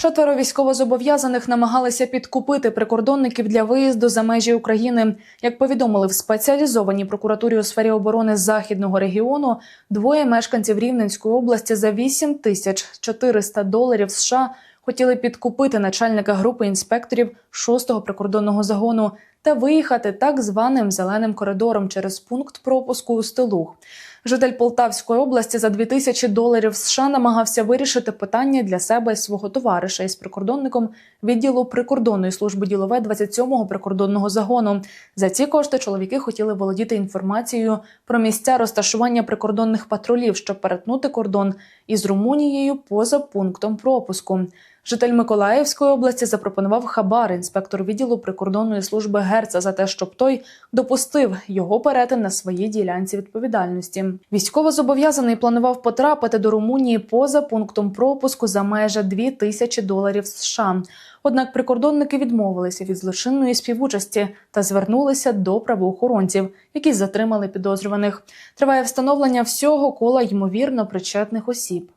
Четверо військовозобов'язаних намагалися підкупити прикордонників для виїзду за межі України. Як повідомили в спеціалізованій прокуратурі у сфері оборони західного регіону, двоє мешканців Рівненської області за 8 тисяч 400 доларів США хотіли підкупити начальника групи інспекторів 6-го прикордонного загону та виїхати так званим зеленим коридором через пункт пропуску у Стилух. Житель Полтавської області за 2000 доларів США намагався вирішити питання для себе і свого товариша із прикордонником відділу прикордонної служби ділове 27-го прикордонного загону. За ці кошти чоловіки хотіли володіти інформацією про місця розташування прикордонних патрулів, щоб перетнути кордон із Румунією поза пунктом пропуску. Житель Миколаївської області запропонував хабар інспектор відділу прикордонної служби Герца за те, щоб той допустив його перетин на своїй ділянці відповідальності. Військовозобов'язаний планував потрапити до Румунії поза пунктом пропуску за майже 2 тисячі доларів США. Однак прикордонники відмовилися від злочинної співучасті та звернулися до правоохоронців, які затримали підозрюваних. Триває встановлення всього кола ймовірно причетних осіб.